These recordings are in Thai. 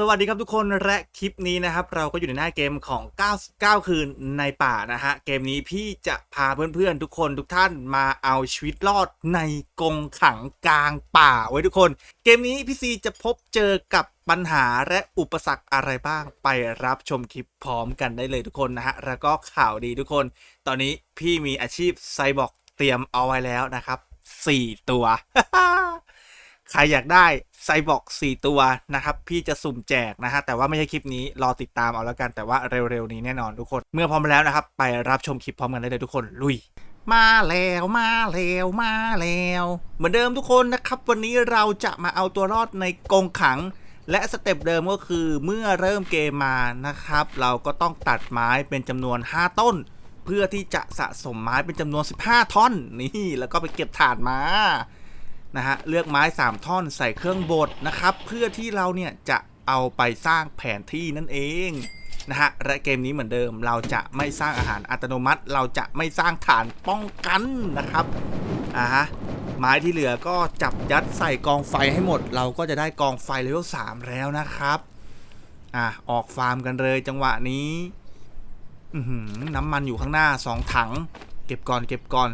สวัสดีครับทุกคนและคลิปนี้นะครับ เราก็อยู่ในหน้าเกมของ 99 คืนในป่านะฮะ เกมนี้พี่จะพาเพื่อนๆ ทุกคนทุกท่านมาเอาชีวิตรอดในกรงขังกลางป่าไว้ทุกคน เกมนี้พี่ซีจะพบเจอกับปัญหาและอุปสรรคอะไรบ้างไปรับชมคลิปพร้อมกันได้เลยทุกคนนะฮะ แล้วก็ข่าวดีทุกคน ตอนนี้พี่มีอาชีพไซบอร์กเตรียมเอาไว้แล้วนะครับ 4 ตัว ใครอยากได้ไซบอร์ก4ตัวนะครับ พี่จะสุ่มแจกนะฮะ แต่ว่าไม่ใช่คลิปนี้รอติดตามเอาแล้วกันแต่ว่าเร็วๆนี้แน่นอนทุกคน เมื่อพร้อมแล้วนะครับ ไปรับชมคลิปพร้อมกันได้เลยทุกคนลุย มาแล้วมาแล้วมาแล้ว เหมือนเดิมทุกคนนะครับ วันนี้เราจะมาเอาตัวรอดในกรงขัง และสเต็ปเดิมก็คือเมื่อเริ่มเกมมานะครับ เราก็ต้องตัดไม้เป็นจำนวน 5 ต้น เพื่อที่จะสะสมไม้เป็นจำนวน 15 ท่อนนี่แล้วก็ไปเก็บถ่านมา นะฮะเลือกไม้ 3 ท่อนใส่เครื่องบดนะครับ เพื่อที่เราเนี่ยจะเอาไปสร้างแผนที่นั่นเองนะฮะและเกมนี้เหมือนเดิม เราจะไม่สร้างอาหารอัตโนมัติ เราจะไม่สร้างฐานป้องกันนะครับอ่าฮะไม้ที่เหลือก็จับยัดใส่กองไฟให้หมด เราก็จะได้กองไฟเลเวล3แล้วนะครับอะออกฟาร์มกันเลยจังหวะนี้น้ำมันอยู่ข้างหน้า 2 ถัง เก็บก่อนเก็บก่อน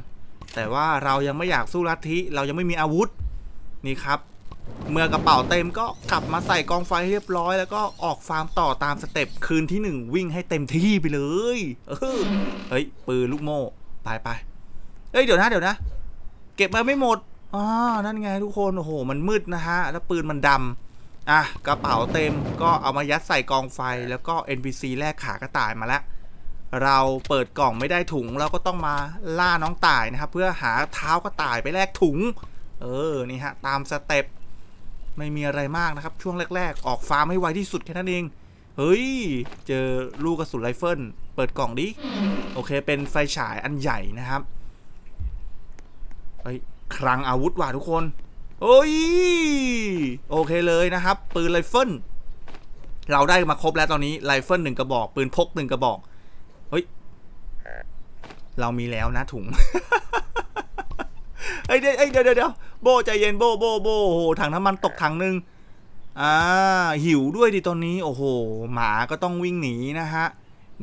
แต่ว่าเรายังไม่อยากสู้ลัทธิเรายังไม่มีอาวุธนี่ครับ เมื่อกระเป๋าเต็มก็กลับมาใส่กองไฟเรียบร้อย แล้วก็ออกฟาร์มต่อตามสเต็ปคืนที่หนึ่งวิ่งให้เต็มที่ไปเลยเออเฮ้ยปืนลูกโม่ไปไปเฮ้ยเดี๋ยวนะเดี๋ยวนะ เก็บมาไม่หมดอ่านั่นไงทุกคนโอ้โหมันมืดนะฮะแล้วปืนมันดำอะกระเป๋าเต็มก็เอามายัดใส่กองไฟแล้วก็ NPC แลกขากระต่ายมาแล้ว เราเปิดกล่องไม่ได้ถุง เราก็ต้องมาล่าน้องต่ายนะครับ เพื่อหาเท้ากระต่ายไปแลกถุง เออนี่ฮะตามสเต็ปไม่มีอะไรมากนะครับ ช่วงแรก ๆ ออกฟาร์มให้ไวที่สุดแค่นั้นเอง เฮ้ย เจอลูกกระสุนไรเฟิลเปิดกล่องดิโอเค เป็นไฟฉายอันใหญ่นะครับเฮ้ยคลังอาวุธว่ะทุกคนเฮ้ยโอเคเลยนะครับ ปืนไรเฟิลเราได้มาครบแล้วตอนนี้ไรเฟิลหนึ่งกระบอก ปืนพกหนึ่งกระบอก เฮ้ย เรามีแล้วนะถุงเอ้ยเดี๋ยวเดี๋ยวเดี๋ยวโบใจเย็นโบโบโบโอ้โหถังน้ำมันตกถังหนึ่งอ่าหิวด้วยดิตอนนี้ โอ้โห หมาก็ต้องวิ่งหนีนะฮะ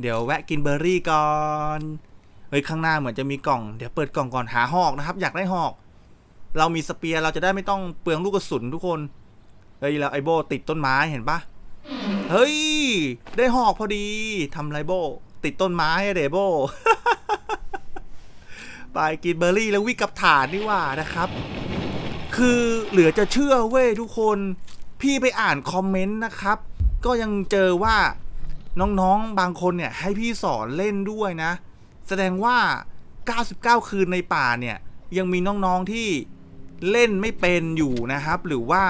เดี๋ยวแวะกินเบอร์รี่ก่อนเฮ้ยข้างหน้าเหมือนจะมีกล่อง เดี๋ยวเปิดกล่องก่อนหาหอกนะครับ อยากได้หอก เรามีสเปียร์เราจะได้ไม่ต้องเปลืองลูกกระสุนทุกคนเฮ้ยแล้วไอโบติดต้นไม้เห็นปะเฮ้ย ได้หอกพอดีทำไรโบ ติดต้นไม้เดโบไปกินเบอร์รี่แล้ววิ่งกับฐานนี่ว่านะครับ คือเหลือจะเชื่อเว้ยทุกคน พี่ไปอ่านคอมเมนต์นะครับ ก็ยังเจอว่าน้องๆบางคนเนี่ยให้พี่สอนเล่นด้วยนะ แสดงว่า 99 คืนในป่าเนี่ย ยังมีน้องๆที่เล่นไม่เป็นอยู่นะครับ หรือว่า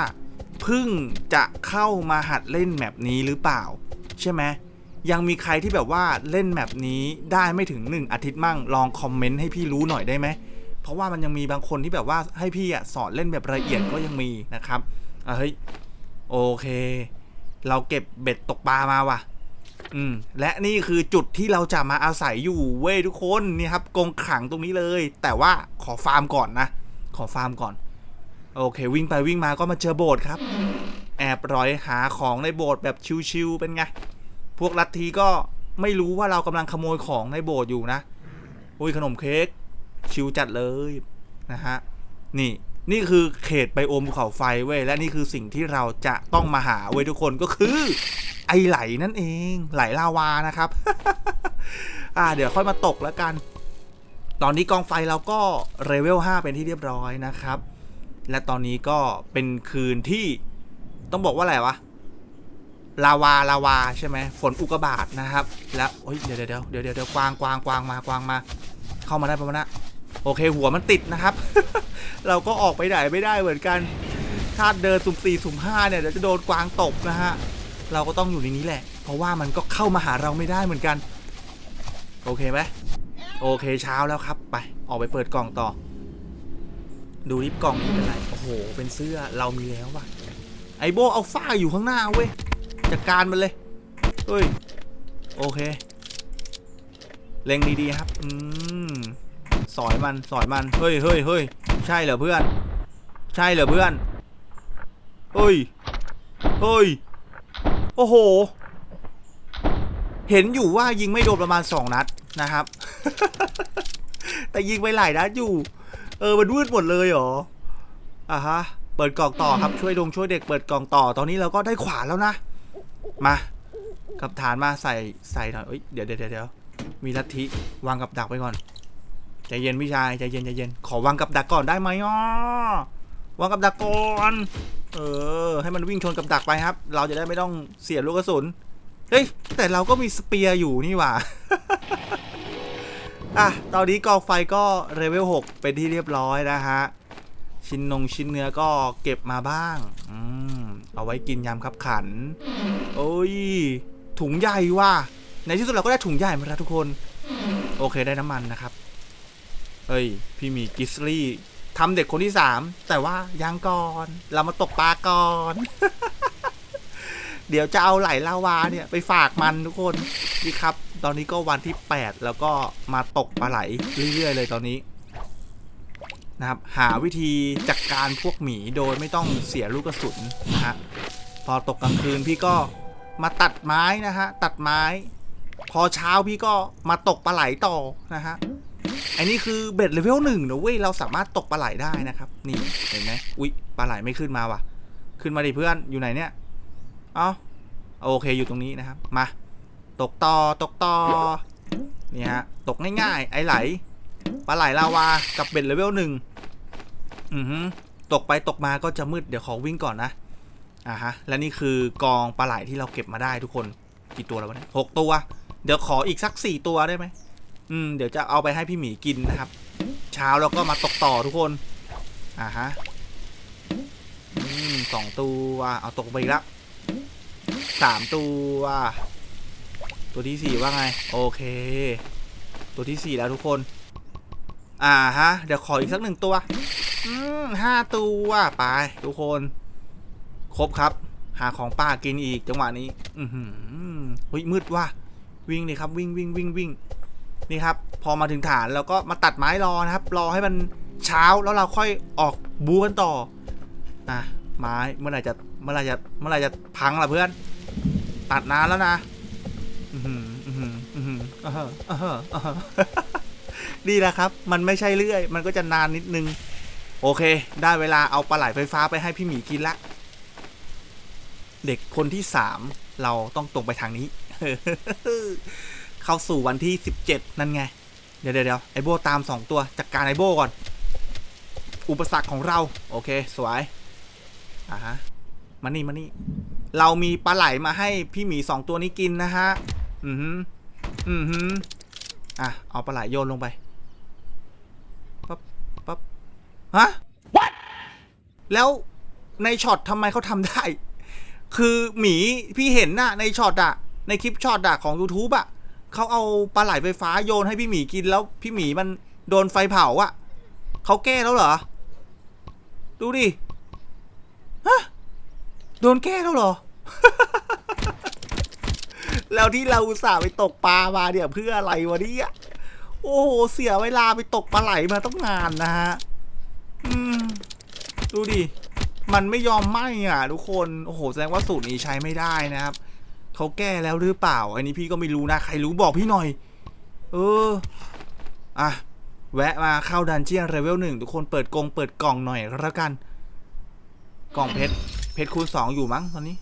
เพิ่งจะเข้ามาหัดเล่นแมปนี้หรือเปล่า ใช่ไหม ยังมีใครที่แบบว่าเล่นแมปนี้ได้ไม่ถึง 1 อาทิตย์มั่งลองคอมเมนต์ให้พี่รู้หน่อยได้ไหม เพราะว่ามันยังมีบางคนที่แบบว่าให้พี่อะสอนเล่นแบบละเอียดก็ยังมีนะครับอะเฮ้ยโอเค เราเก็บเบ็ดตกปลามาว่ะ อืม และนี่คือจุดที่เราจะมาอาศัยอยู่เว้ยทุกคนนี่ครับกรงขังตรงนี้เลย แต่ว่าขอฟาร์มก่อนนะ ขอฟาร์มก่อน โอเค วิ่งไปวิ่งมาก็มาเจอโบสถ์ครับ แอบร้อยหาของในโบสถ์แบบชิวๆเป็นไง พวกลัทธิก็ไม่รู้ว่าเรากำลังขโมยของในโบสถ์อยู่นะอุ้ยขนมเค้กชิวจัดเลยนะฮะนี่นี่คือเขตไบโอมภูเขาไฟเว้ยและนี่คือสิ่งที่เราจะต้องมาหาเว้ยทุกคนก็คือ ไอไหลนั่นเอง ไหลลาวานะครับ อ่าเดี๋ยวค่อยมาตกแล้วกัน ตอนนี้กองไฟเราก็เลเวล5เป็นที่เรียบร้อยนะครับ และตอนนี้ก็เป็นคืนที่ต้องบอกว่าอะไรวะ ลาวาลาวาใช่ไหมฝนอุกบาตนะครับ แล้วเดี๋ยวเดี๋ยวเดี๋ยวเดี๋ยวเดี๋ยวกวางกวางกวางมากวางมา เข้ามาได้ประมาณนะโอเคหัวมันติดนะครับ เราก็ออกไปไหนไม่ได้เหมือนกันถ้าเดินสุ่มสี่สุ่มห้าเนี่ยเดี๋ยวจะโดนกวางตบนะฮะเราก็ต้องอยู่ในนี้แหละ เพราะว่ามันก็เข้ามาหาเราไม่ได้เหมือนกัน โอเคไหมโอเคเช้าแล้วครับไป ออกไปเปิดกล่องต่อ ดูริบกล่องนี้เป็นไรโอ้โห เป็นเสื้อเรามีแล้วว่ะไอโบเอาฝ้าอยู่ข้างหน้าเว้ย จัดการมันเลยเฮ้ยโอเค เล็งดีๆครับ อืม สอยมัน สอยมัน เฮ้ยเฮ้ยเฮ้ยใช่เหรอเพื่อน ใช่เหรอเพื่อน เฮ้ย เฮ้ย โอ้โห เห็นอยู่ว่ายิงไม่โดนประมาณสองนัดนะครับ แต่ยิงไปหลายนัดอยู่ เออ มันวืดหมดเลยเหรอ อะฮะ เปิดกล่องต่อครับ ช่วยดงช่วยเด็กเปิดกล่องต่อ ตอนนี้เราก็ได้ขวานแล้วนะ มากับฐานมาใส่ใส่หน่อยเอ้ยเดี๋ยวเดี๋ยวเดี๋ยวมีลัทธิวางกับดักไปก่อนใจเย็นพี่ชายใจเย็นใจเย็นขอวางกับดักก่อนได้ไหมอะวางกับดักก่อนเออ ให้มันวิ่งชนกับดักไปครับ เราจะได้ไม่ต้องเสียลูกกระสุนเฮ้ยแต่เราก็มีสเปียร์อยู่นี่หว่าอะตอนนี้กองไฟก็เลเวล6เป็นที่เรียบร้อยนะฮะ ชิ้นนงชิ้นเนื้อก็เก็บมาบ้าง อืมเอาไว้กินยามคับขัน โอ้ย ถุงใหญ่ว่ะ ในที่สุดเราก็ได้ถุงใหญ่มาแล้วทุกคน โอเคได้น้ำมันนะครับเฮ้ย พี่มีกิสลี่ทำเด็กคนที่สามแต่ว่ายังก่อน เรามาตกปลาก่อน เดี๋ยวจะเอาไหลลาวาเนี่ย ไปฝากมันทุกคนนี่ครับ ตอนนี้ก็วันที่ 8 แล้วก็มาตกปลาไหลเรื่อยๆเลยตอนนี้ นะครับ หาวิธีจัดกการพวกหมีโดยไม่ต้องเสียลูกกระสุนนะฮะพอตกกลางคืนพี่ก็มาตัดไม้นะฮะตัดไม้ พอเช้าพี่ก็มาตกปลาไหลต่อนะฮะอันนี้คือเบ็ดเลเวลหนึ่งนะเว้ยเราสามารถตกปลาไหลได้นะครับ นี่เห็นไหมอุ๊ยปลาไหลไม่ขึ้นมาว่ะ ขึ้นมาดิเพื่อนอยู่ไหนเนี่ยเอ้าโอเคอยู่ตรงนี้นะครับมา ตกต่อตกต่อนี่ฮะตกง่ายๆ ไอไหล ปลาไหลลาวากับเบ็ดเลเวลหนึ่งอือฮึตกไปตกมาก็จะมืดเดี๋ยวขอวิ่งก่อนนะอ่าฮะและนี่คือกองปลาไหลที่เราเก็บมาได้ทุกคนกี่ตัวแล้ววะเนี่ยหกตัว เดี๋ยวขออีกสักสี่ตัวได้ไหมอืมเดี๋ยวจะเอาไปให้พี่หมีกินนะครับ เช้าแล้วก็มาตกต่อทุกคนอ่าฮะอืมสองตัวเอาตกไปอีกแล้วสามตัวตัวที่สี่ว่าไง โอเค ตัวที่สี่แล้วทุกคน อ่าฮะ เดี๋ยวขออีกสักหนึ่งตัว อืมห้าตัวไปทุกคน ครบครับ หาของป้ากินอีกจังหวะนี้ อือหือเฮ้ยมืดว่ะวิ่งเลยครับ วิ่งวิ่งวิ่งวิ่งนี่ครับ พอมาถึงฐานเราก็มาตัดไม้รอนะครับ รอให้มันเช้าแล้วเราค่อยออกบูกันต่ออะไม้เมื่อไหร่จะเมื่อไหร่จะเมื่อไหร่จะพังล่ะเพื่อน ตัดนานแล้วนะ อือหืออือหืออือหืออ่าฮะอ่าฮะ อ่าฮะดีแล้วครับ มันไม่ใช่เรื่อย มันก็จะนานนิดนึง โอเค ได้เวลาเอาปลาไหลไฟฟ้าไปให้พี่หมีกินละ เด็กคนที่สามเราต้องตรงไปทางนี้ เข้าสู่วันที่สิบเจ็ดนั่นไง เดี๋ยวเดี๋ยวไอโบตามสองตัวจัดการไอโบก่อน อุปสรรคของเรา โอเค สวยอะฮะมานี่มานี่ เรามีปลาไหลมาให้พี่หมีสองตัวนี้กินนะฮะ อือหืออือหืออะ เอาปลาไหลโยนลงไป ปั๊บปั๊บฮะ What แล้วในช็อตทำไมเขาทำได้ คือหมีพี่เห็นน่ะในช็อตอะในคลิปช็อตอะของ YouTube อะเขาเอาปลาไหลไฟฟ้าโยนให้พี่หมีกินแล้วพี่หมีมันโดนไฟเผาอะเขาแก้แล้วเหรอ ดูดิ ฮะ โดนแก้แล้วเหรอ แล้วที่เราอุตส่าห์ไปตกปลามาเนี่ยเพื่ออะไรวะเนี่ย โอ้โห เสียเวลาไปตกปลาไหลมาต้องนานนะฮะ อืม ดูดิ มันไม่ยอมไหมอะ ทุกคน โอ้โห แสดงว่าสูตรนี้ใช้ไม่ได้นะครับ เขาแก้แล้วหรือเปล่า อันนี้พี่ก็ไม่รู้นะ ใครรู้บอกพี่หน่อย เออ อะ แวะมาเข้าดันเจียนเลเวลหนึ่งทุกคนเปิดกงเปิดกล่องหน่อยแล้วกัน กล่องเพชร เพชรคูณสองอยู่มั้งตอนนี้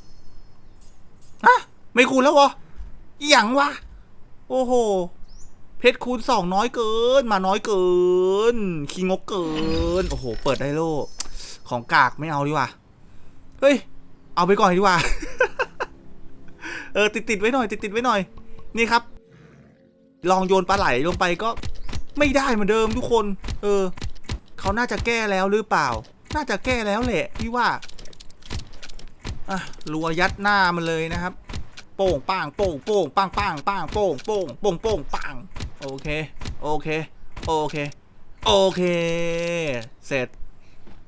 ฮะไม่คูณแล้ววะอย่างวะ โอ้โห เพชรคูณสองน้อยเกิน มาน้อยเกินขี้งกเกิน โอ้โห เปิดได้โลของกากไม่เอาดีกว่า เฮ้ย เอาไปก่อนดีกว่า เออ ติดติดไว้หน่อย ติดติดไว้หน่อย นี่ครับ ลองโยนปลาไหลลงไปก็ ไม่ได้เหมือนเดิมทุกคน เออ เขาน่าจะแก้แล้วหรือเปล่า น่าจะแก้แล้วแหละพี่ว่า อะรัวยัดหน้ามันเลยนะครับ โป่ง ป้าง โป่ง โป่ง ป้างป้างป้างโป่ง โป่ง โป่ง โป่งป้าง โอเค โอเค โอเค โอเค เสร็จ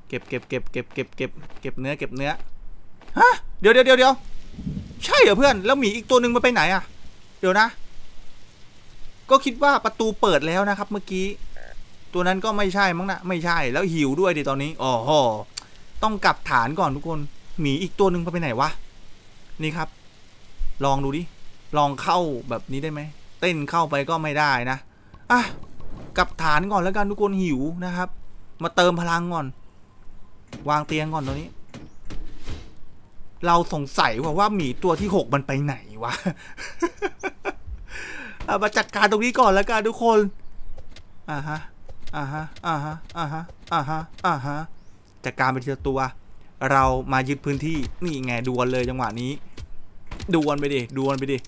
เก็บเก็บเก็บเก็บเก็บเก็บเก็บเนื้อเก็บเนื้อ ฮะ เดี๋ยวเดี๋ยวเดี๋ยวเดี๋ยวใช่เหรอเพื่อน แล้วหมีอีกตัวหนึ่งมันไปไหนอะเดี๋ยวนะ ก็คิดว่าประตูเปิดแล้วนะครับ เมื่อกี้ ตัวนั้นก็ไม่ใช่มั้งนะ ไม่ใช่ แล้วหิวด้วยดิตอนนี้อ๋อโหต้องกลับฐานก่อนทุกคน หมีอีกตัวหนึ่งไปไหนวะ นี่ครับ ลองดูดิ ลองเข้าแบบนี้ได้ไหม เต้นเข้าไปก็ไม่ได้นะอะกับฐานก่อนแล้วกันทุกคนหิวนะครับ มาเติมพลังก่อน วางเตียงก่อนตรงนี้ เราสงสัยว่าว่าหมีตัวที่หกมันไปไหนวะเอามาจัดการตรงนี้ก่อนแล้วกันทุกคนอ่าฮะอ่าฮะอ่าฮะอ่าฮะอ่าฮะอ่าฮะจัดการไปทีละตัว เรามายึดพื้นที่นี่ไงดวลเลยจังหวะนี้ดวลไปดิดวลไปดิ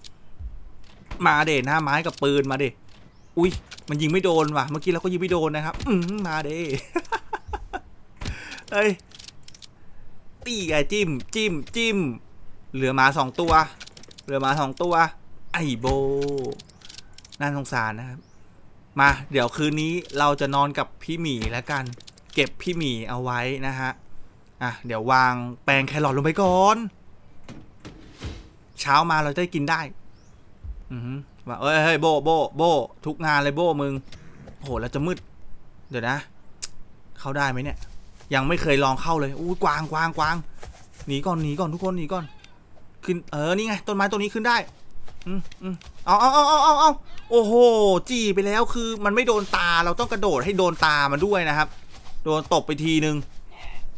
มาเดหน้าไม้กับปืนมาเดอุ้ยมันยิงไม่โดนว่ะ เมื่อกี้เราก็ยิงไม่โดนนะครับ อืมมาเดเฮ้ยตีไงจิ้มจิ้มจิ้มเหลือหมาสองตัว เหลือหมาสองตัว ไอโบน่าสงสารนะครับ มาเดี๋ยวคืนนี้เราจะนอนกับพี่หมีแล้วกัน เก็บพี่หมีเอาไว้นะฮะอะเดี๋ยววางแปลงแครอทลงไปก่อน เช้ามาเราจะได้กินได้ ว่าเอ้ยเฮ้ยโบโบโบทุกงานเลยโบมึงโอ้โหแล้วจะมืด เดี๋ยวนะ เข้าได้ไหมเนี่ย ยังไม่เคยลองเข้าเลยอู้ยกวางกวางกวางหนีก่อนหนีก่อนทุกคนหนีก่อน ขึ้นเออนี่ไงต้นไม้ต้นนี้ขึ้นได้ อืมอืมเอาเอาเอาเอาเอาเอาโอ้โหจีไปแล้วคือมันไม่โดนตาเราต้องกระโดดให้โดนตามันด้วยนะครับ โดนตบไปทีนึง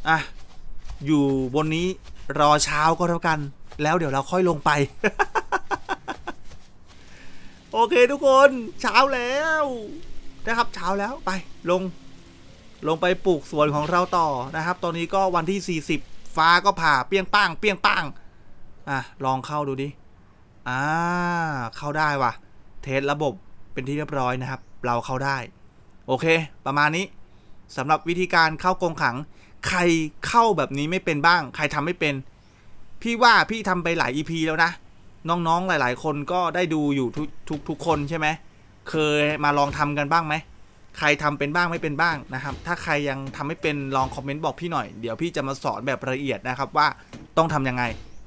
อะอยู่บนนี้รอเช้าก็แล้วกัน แล้วเดี๋ยวเราค่อยลงไป โอเคทุกคนเช้าแล้วนะครับเช้าแล้วไปลง ลงไปปลูกสวนของเราต่อนะครับ ตอนนี้ก็วันที่ 40 ฟ้าก็ผ่าเปี้ยงป้างเปี้ยงป้างอะลองเข้าดูดิอ่าเข้าได้ว่ะ เทสระบบเป็นที่เรียบร้อยนะครับ เราเข้าได้ โอเค ประมาณนี้สำหรับวิธีการเข้ากรงขัง ใครเข้าแบบนี้ไม่เป็นบ้าง ใครทำไม่เป็น พี่ว่าพี่ทำไปหลาย EP แล้วนะ น้องๆหลาย ๆ คนก็ได้ดูอยู่ทุกทุกทุกคนใช่ไหมเคยมาลองทำกันบ้างไหมใครทำเป็นบ้างไม่เป็นบ้างนะครับ ถ้าใครยังทำไม่เป็นลองคอมเมนต์บอกพี่หน่อย เดี๋ยวพี่จะมาสอนแบบละเอียดนะครับว่าต้องทำยังไง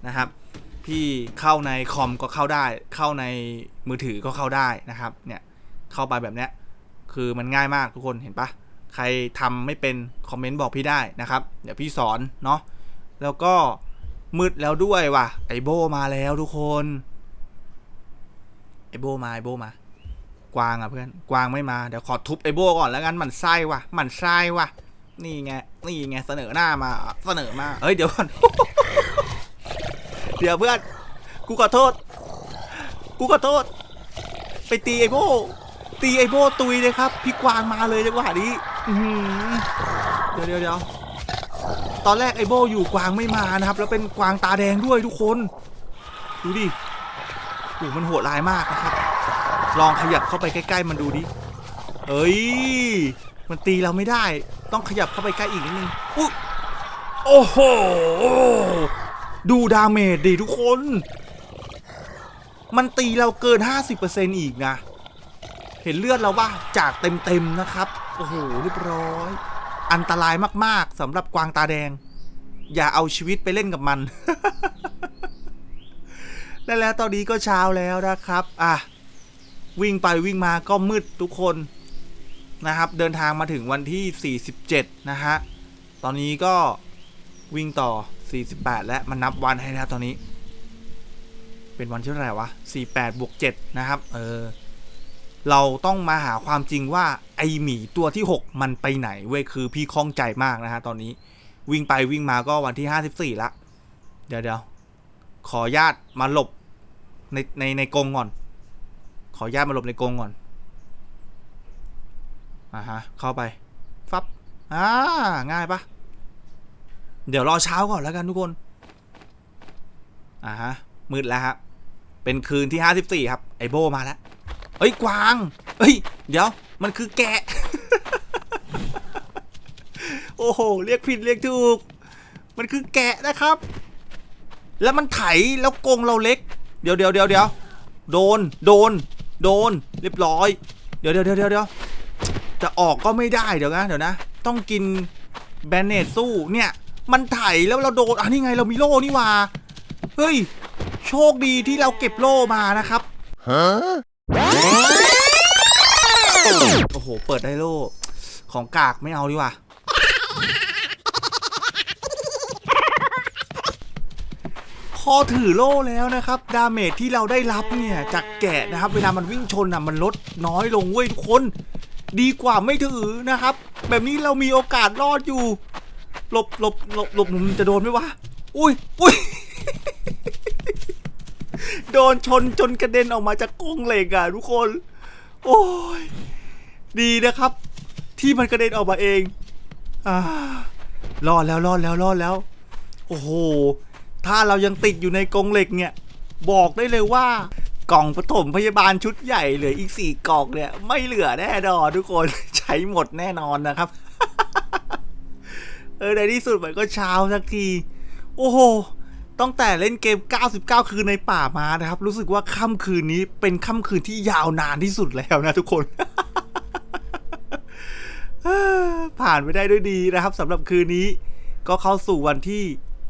นะครับ พี่เข้าในคอมก็เข้าได้ เข้าในมือถือก็เข้าได้นะครับ เนี่ยเข้าไปแบบเนี้ยคือมันง่ายมากทุกคนเห็นปะใครทำไม่เป็นคอมเมนต์บอกพี่ได้นะครับ เดี๋ยวพี่สอนเนาะแล้วก็ มืดแล้วด้วยว่ะ ไอโบมาแล้วทุกคน ไอโบมาไอโบมา กวางอะเพื่อน กวางไม่มา เดี๋ยวขอทุบไอโบก่อนแล้วกันหมันไส้ว่ะหมันไส้ว่ะ นี่ไง นี่ไงเสนอหน้ามา เสนอมา เฮ้ยเดี๋ยวก่อน เดี๋ยวเพื่อน กูขอโทษ กูขอโทษ ไปตีไอโบ ตีไอโบตุยเลยครับ พี่กวางมาเลยจังหวะนี้เดี๋ยวเดี๋ยวเดี๋ยว ตอนแรกไอโบอยู่กวางไม่มานะครับ แล้วเป็นกวางตาแดงด้วยทุกคน ดูดิโอ้มันโหดร้ายมากนะครับ ลองขยับเข้าไปใกล้ ๆ มันดูดิเอ้ย มันตีเราไม่ได้ ต้องขยับเข้าไปใกล้อีกนิดนึงอุ๊ยโอ้โห ดูดาเมจดิทุกคน มันตีเราเกิน 50%อีกนะ เห็นเลือดเราว่าจากเต็ม ๆ นะครับ โอ้โหเรียบร้อย อันตรายมากๆสำหรับกวางตาแดง อย่าเอาชีวิตไปเล่นกับมัน และแล้วตอนนี้ก็เช้าแล้วนะครับ อะ วิ่งไปวิ่งมาก็มืดทุกคนนะครับ เดินทางมาถึงวันที่ 47 นะฮะ ตอนนี้ก็วิ่งต่อ 48 และมันนับวันให้แล้วตอนนี้ เป็นวันที่เท่าไหร่วะ 48 บวก 7 นะครับ เออ เราต้องมาหาความจริงว่าไอหมีตัวที่ 6 มันไปไหนเว้ยคือพี่คล่องใจมากนะฮะตอนนี้วิ่งไปวิ่งมาก็วันที่ 54 ละ เดี๋ยวเดี๋ยวขอญาตมาหลบในในในกรงก่อน ขอญาตมาหลบในกรงก่อนอ่าฮะเข้าไปฟับอ่าง่ายปะเดี๋ยวรอเช้าก่อนแล้วกันทุกคนอ่าฮะมืดแล้วครับเป็นคืนที่ห้าสิบสี่ครับ ไอโบมาแล้ว เอ้ยกวางเอ้ย เดี๋ยวมันคือแกะ โอ้โห เรียกผิดเรียกถูก มันคือแกะนะครับ แล้วมันไถแล้วกงเราเล็ก เดี๋ยวเดี๋ยวเดี๋ยวเดี๋ยวโดน โดน โดน เรียบร้อย เดี๋ยวเดี๋ยวเดี๋ยวเดี๋ยวจะออกก็ไม่ได้เดี๋ยวนะเดี๋ยวนะ ต้องกินแบนเนตสู้เนี่ย มันไถแล้วเราโดนอะนี่ไงเรามีโล่นี่ว่า เฮ้ย โชคดีที่เราเก็บโล่มานะครับฮ โอ้โห เปิดได้โล่ของกากไม่เอาดีกว่าขอถือโล่แล้วนะครับ ดาเมจที่เราได้รับเนี่ย จากแกะนะครับ เวลามันวิ่งชนอะมันลดน้อยลงเว้ยทุกคน ดีกว่าไม่ถือนะครับ แบบนี้เรามีโอกาสรอดอยู่ หลบหลบหลบหลบมันจะโดนไหมวะ อุ้ยอุ้ย โดนชนจนกระเด็นออกมาจากกรงเหล็กอะทุกคน โอ้ย ดีนะครับ ที่มันกระเด็นออกมาเองอ่ารอดแล้วรอดแล้วรอดแล้ว โอ้โห ถ้าเรายังติดอยู่ในกรงเหล็กเนี่ย บอกได้เลยว่ากล่องปฐมพยาบาลชุดใหญ่เหลืออีกสี่กล่องเนี่ย ไม่เหลือแน่นอนทุกคนใช้หมดแน่นอนนะครับ เออในที่สุดมันก็เช้าสักที โอ้โห ตั้งแต่เล่นเกม 99 คืนในป่ามานะครับ รู้สึกว่าค่ำคืนนี้เป็นค่ำคืนที่ยาวนานที่สุดแล้วนะทุกคนผ่านไปได้ด้วยดีนะครับสำหรับคืนนี้ก็เข้าสู่วันที่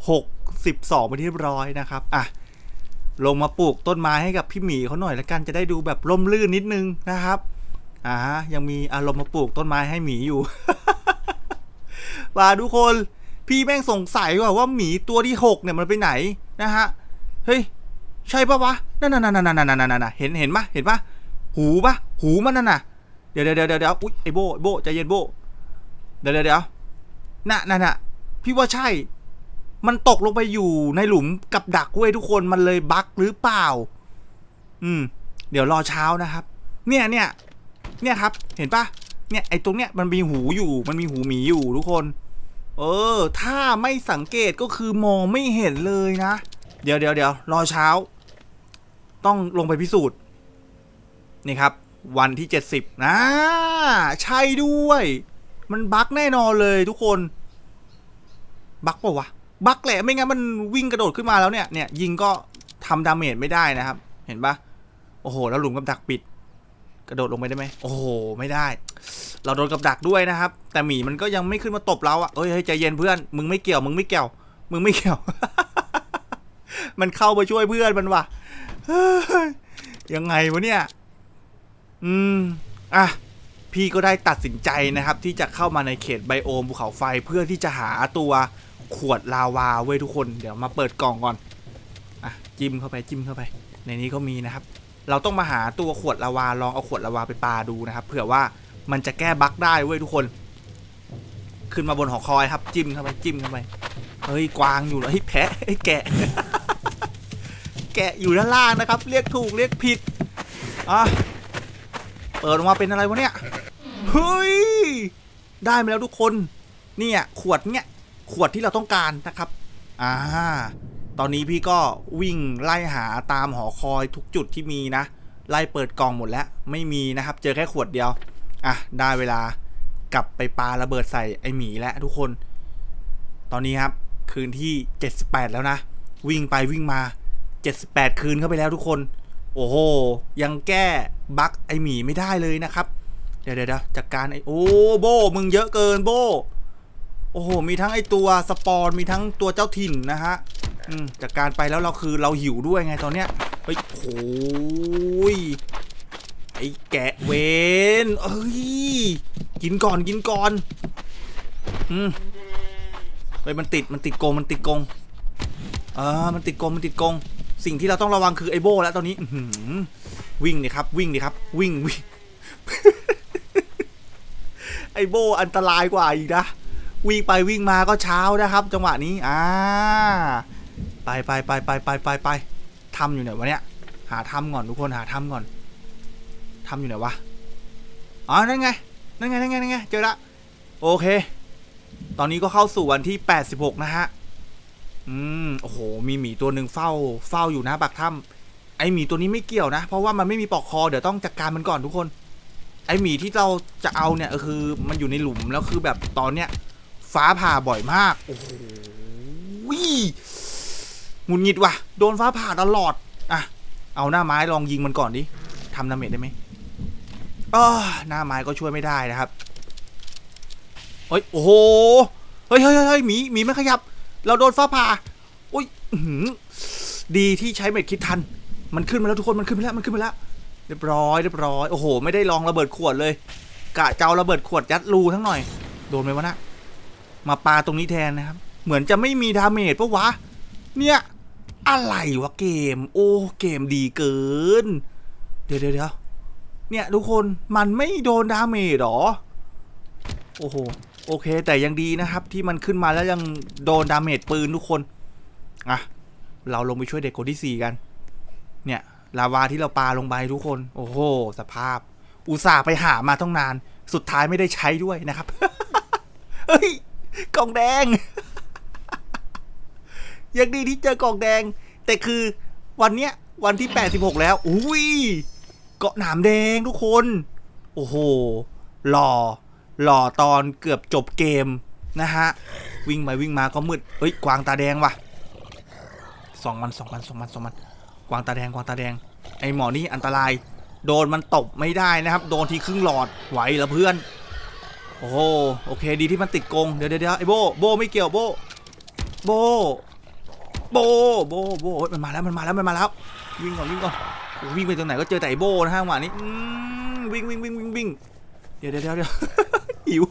6 12ไปนที่เรียบร้อยนะครับอะลงมาปลูกต้นไม้ให้กับพี่หมีเขาหน่อยละกันจะได้ดูแบบร่มรื่นนิดนึงนะครับอ่าฮะยังมีอารมณ์มาปลูกต้นไม้ให้หมีอยู่ว่าทุกคน พี่แม่งสงสัยว่าว่าหมีตัวที่6เนี่ยมันไปไหนนะฮะ เฮ้ย ใช่ปะวะนั่นนั่นนั่นนั่นนั่นนั่นนั่นเห็นเห็นปะเห็นปะหูปะหูมันนั่นน่ะ เดี๋ยวเดี๋ยวเดี๋ยวเดี๋ยวอุ๊ยไอโบไอโบใจเย็นโบ เดี๋ยวเดี๋ยวเดี๋ยวน่ะน่ะน่ะ พี่ว่าใช่ มันตกลงไปอยู่ในหลุมกับดักเว้ยทุกคน มันเลยบั๊กหรือเปล่า อืม เดี๋ยวรอเช้านะครับ เนี่ยเนี่ยเนี่ยครับ เห็นปะเนี่ยไอตรงเนี้ยมันมีหูอยู่ มันมีหูหมีอยู่ทุกคน เออ ถ้าไม่สังเกตก็คือมองไม่เห็นเลยนะ เดี๋ยวเดี๋ยวเดี๋ยวรอเช้า ต้องลงไปพิสูจน์ นี่ครับ วันที่ 70นะใช่ด้วย มันบั๊กแน่นอนเลยทุกคน บั๊กปะวะ บั๊กแหละไม่งั้นมันวิ่งกระโดดขึ้นมาแล้วเนี่ย เนี่ยยิงก็ทำดาเมจไม่ได้นะครับ เห็นปะโอ้โห แล้วหลุมกับดักปิด กระโดดลงไปได้ไหมโอ้โหไม่ได้ เราโดนกับดักด้วยนะครับ แต่หมีมันก็ยังไม่ขึ้นมาตบเราอะ่ะเอ้ยเฮ้ยใจเย็นเพื่อนมึงไม่เกี่ยวมึงไม่เกี่ยว มึงไม่เกี่ยว มันเข้ามาช่วยเพื่อนมันวะยยังไงวะเนี่ย อืมอะพี่ก็ได้ตัดสินใจนะครับ ที่จะเข้ามาในเขตไบโอมภูเขาไฟเพื่อที่จะหาตัวขวดลาวาเว้ยทุกคน เดี๋ยวมาเปิดกล่องก่อน อะจิ้มเข้าไปจิ้มเข้าไป ในนี้ก็มีนะครับ เราต้องมาหาตัวขวดลาวาลองเอาขวดลาวาไปปาดูนะครับเผื่อว่ามันจะแก้บั๊กได้เว้ยทุกคน ขึ้นมาบนหอคอยครับจิ้มเข้าไปจิ้มเข้าไปเฮ้ยกวางอยู่เหรอเฮ้ยแพะเฮ้แกะ แกะอยู่ด้านล่างนะครับ เรียกถูกเรียกผิดอะเปิดออกมาเป็นอะไรวะเนี่ยเฮ้ยได้มาแล้วทุกคน เนี่ยขวดเนี่ยขวดที่เราต้องการนะครับ อ่า ตอนนี้พี่ก็วิ่งไล่หาตามหอคอยทุกจุดที่มีนะ ไล่เปิดกล่องหมดแล้ว ไม่มีนะครับ เจอแค่ขวดเดียว อะ ได้เวลากลับไปปาระเบิดใส่ไอหมีแล้วทุกคน ตอนนี้ครับ คืนที่ 78 แล้วนะ วิ่งไปวิ่งมา 78 คืนเข้าไปแล้วทุกคน โอ้โห ยังแก้บั๊กไอหมีไม่ได้เลยนะครับ เดี๋ยวเดี๋ยวจัดการไอโอ้โบมึงเยอะเกินโบ โอ้โห มีทั้งไอตัวสปอนมีทั้งตัวเจ้าถิ่นนะฮะอืมจากการไปแล้วเราคือเราหิวด้วยไงตอนเนี้ยเฮ้ยโอ้ยไอแกะเวนเอ้ยกินก่อนกินก่อนอืมไปมันติดมันติดกงมันติดกงเออมันติดกงมันติดกง สิ่งที่เราต้องระวังคือไอโบแล้วตอนนี้อืวิ่งดิครับ วิ่งดิครับ วิ่งวิ่งไอโบอันตรายกว่าอีกนะ วิ่งไปวิ่งมาก็เช้านะครับ จังหวะนี้อ่าไปไปไปไปไปไปไปทำอยู่ไหนวะเนี่ยหาทำก่อนทุกคนหาทำก่อนทำอยู่ไหนวะอ๋อนั่นไงนั่นไงนั่นไงนั่นไงเจอละโอเค ตอนนี้ก็เข้าสู่วันที่ 86 นะฮะอืมโอ้โหมีหมีตัวหนึ่งเฝ้าเฝ้าอยู่นะปากถ้ำไอหมีตัวนี้ไม่เกี่ยวนะ เพราะว่ามันไม่มีปลอกคอเดี๋ยวต้องจัดการมันก่อนทุกคน ไอหมีที่เราจะเอาเนี่ยคือมันอยู่ในหลุมแล้วคือแบบตอนเนี้ย ฟ้าผ่าบ่อยมาก โอ้โหหงุดหงิดว่ะ โดนฟ้าผ่าตลอด อะ เอาหน้าไม้ลองยิงมันก่อนดิทำดาเมจได้ไหมอ้อหน้าไม้ก็ช่วยไม่ได้นะครับเฮ้ย โอ้โห เฮ้ยเฮ้ยเฮ้ยหมีหมีไม่ขยับ เราโดนฟ้าผ่าอุ้ยดีที่ใช้เม็ดคิดทัน มันขึ้นมาแล้วทุกคน มันขึ้นมาแล้ว มันขึ้นมาแล้ว เรียบร้อย เรียบร้อย โอ้โห ไม่ได้ลองระเบิดขวดเลย กะเจะเอาระเบิดขวดยัดรูทั้งหน่อย โดนไหมวะนะ มาปาตรงนี้แทนนะครับ เหมือนจะไม่มีดาเมจปะวะ เนี่ย อะไรวะเกม โอ้ เกมดีเกิน เดี๋ยวเดี๋ยวเนี่ยทุกคนมันไม่โดนดาเมจหรอ โอ้โห โอเค แต่ยังดีนะครับ ที่มันขึ้นมาแล้วยังโดนดาเมจปืนทุกคน อะ เราลงไปช่วยเด็กคนที่สี่กัน เนี่ยลาวาที่เราปาลงไปทุกคน โอ้โห สภาพ อุตส่าห์ไปหามาต้องนาน สุดท้ายไม่ได้ใช้ด้วยนะครับ เฮ้ย กล่องแดง ยังดีที่เจอกล่องแดง แต่คือวันเนี้ย วันที่ 86 แล้ว อุ้ย เกาะหนามแดงทุกคน โอ้โห หล่อ หล่อตอนเกือบจบเกมนะฮะ วิ่งไปวิ่งมาก็มืดเฮ้ย กวางตาแดงว่ะสองมันสองมันสองมันสองมัน กวางตาแดงกวางตาแดง ไอหมอนี่อันตราย โดนมันตบไม่ได้นะครับ โดนทีครึ่งหลอดไหวล้วเพื่อน โอ้โหโอเคดีที่มันติดกงเดี๋ยวเดี๋ยวไอโบโบไม่เกี่ยวโบโบโบโบโบเฮ้ยมันมาแล้วมันมาแล้วมันมาแล้ว วิ่งก่อนวิ่งก่อนวิ่งไปตรงไหนก็เจอแต่ไอโบนะฮะจังหวะนี้วิ่งวิ่งวิ่งวิ่งวิ่งเดี๋ยวเดี๋ยวเดี๋ยวหิว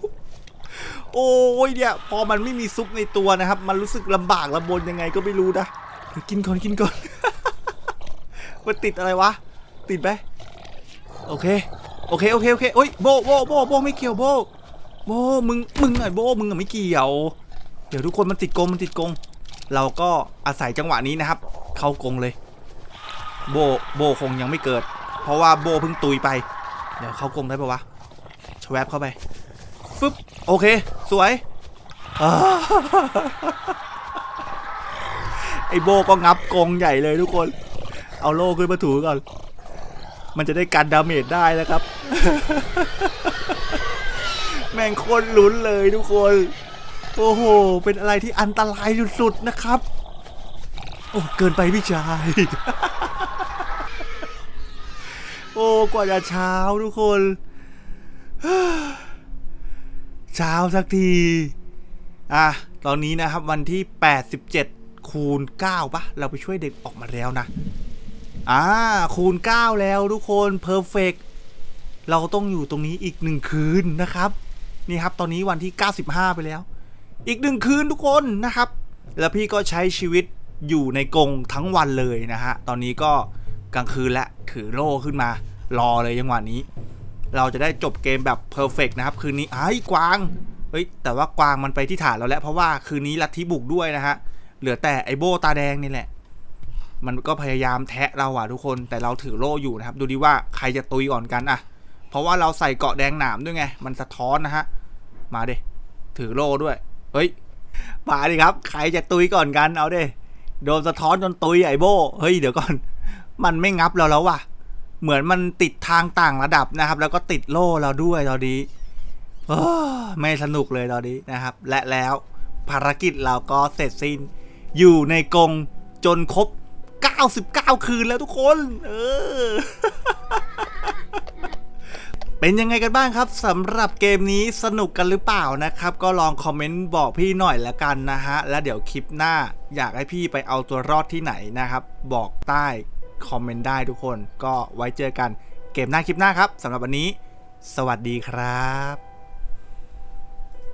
โอ้ยเนี่ยพอมันไม่มีซุปในตัวนะครับ มันรู้สึกลำบากลำบนยังไงก็ไม่รู้นะกินก่อนกินก่อนมันติดอะไรวะ ติดไหมโอเค โอเค โอเค โอเคโอ้ยโบโบโบโบไม่เกี่ยวโบ โบมึงมึงไอ้โบมึงอะไม่เกี่ยว เดี๋ยวทุกคนมันติดกงมันติดกง เราก็อาศัยจังหวะนี้นะครับ เข้ากงเลย โบโบคงยังไม่เกิด เพราะว่าโบเพิ่งตุยไป เดี๋ยวเข้ากงได้ปะวะชวบเข้าไปฟึบโอเค สวยอไอโบก็งับกงใหญ่เลยทุกคน เอาโล่ขึ้นมาถูก่อน มันจะได้กันดาเมจได้นะครับ แม่งโคตรลุ้นเลยทุกคน โอ้โห เป็นอะไรที่อันตรายสุดๆนะครับ โอ้เกินไปพี่ชาย โอ้กว่าจะเช้าทุกคน เช้าสักที อะ ตอนนี้นะครับวันที่ 87 คูณ 9ปะเราไปช่วยเด็กออกมาแล้วนะ อ่า คูณ 9 แล้วทุกคนเพอร์เฟกเราต้องอยู่ตรงนี้อีกหนึ่งคืนนะครับ นี่ครับ ตอนนี้วันที่ 95 ไปแล้ว อีกหนึ่งคืนทุกคนนะครับ แล้วพี่ก็ใช้ชีวิตอยู่ในกรงทั้งวันเลยนะฮะ ตอนนี้ก็กลางคืนและถือโล่ขึ้นมา รอเลยจังหวะนี้ เราจะได้จบเกมแบบเพอร์เฟกนะครับ คืนนี้ไอ้กวาง เฮ้ย แต่ว่ากวางมันไปที่ฐานเราแล้ว เพราะว่าคืนนี้ลัทธิบุกด้วยนะฮะ เหลือแต่ไอโบตาแดงนี่แหละ มันก็พยายามแทะเราอะทุกคน แต่เราถือโล่อยู่นะครับ ดูดีว่าใครจะตุยก่อนกันอะ เพราะว่าเราใส่เกาะแดงหนามด้วยไง มันสะท้อนนะฮะ มาเดถือโล่ด้วย เฮ้ย มาดิครับ ใครจะตุยก่อนกัน เอาเดโดนสะท้อนจนตุยไอโบ เฮ้ย เดี๋ยวก่อน มันไม่งับเราแล้วว่ะ เหมือนมันติดทางต่างระดับนะครับ แล้วก็ติดโล่เราด้วยตอนนี้ไม่สนุกเลยตอนนี้นะครับ และแล้วภารกิจเราก็เสร็จสิ้น อยู่ในกรงจนครบ 99 คืนแล้วทุกคน เออ เป็นยังไงกันบ้างครับสำหรับเกมนี้สนุกกันหรือเปล่านะครับ ก็ลองคอมเมนต์บอกพี่หน่อยละกันนะฮะ แล้วเดี๋ยวคลิปหน้าอยากให้พี่ไปเอาตัวรอดที่ไหนนะครับ บอกใต้คอมเมนต์ได้ทุกคน ก็ไว้เจอกันเกมหน้าคลิปหน้าครับสำหรับวันนี้ สวัสดีครับ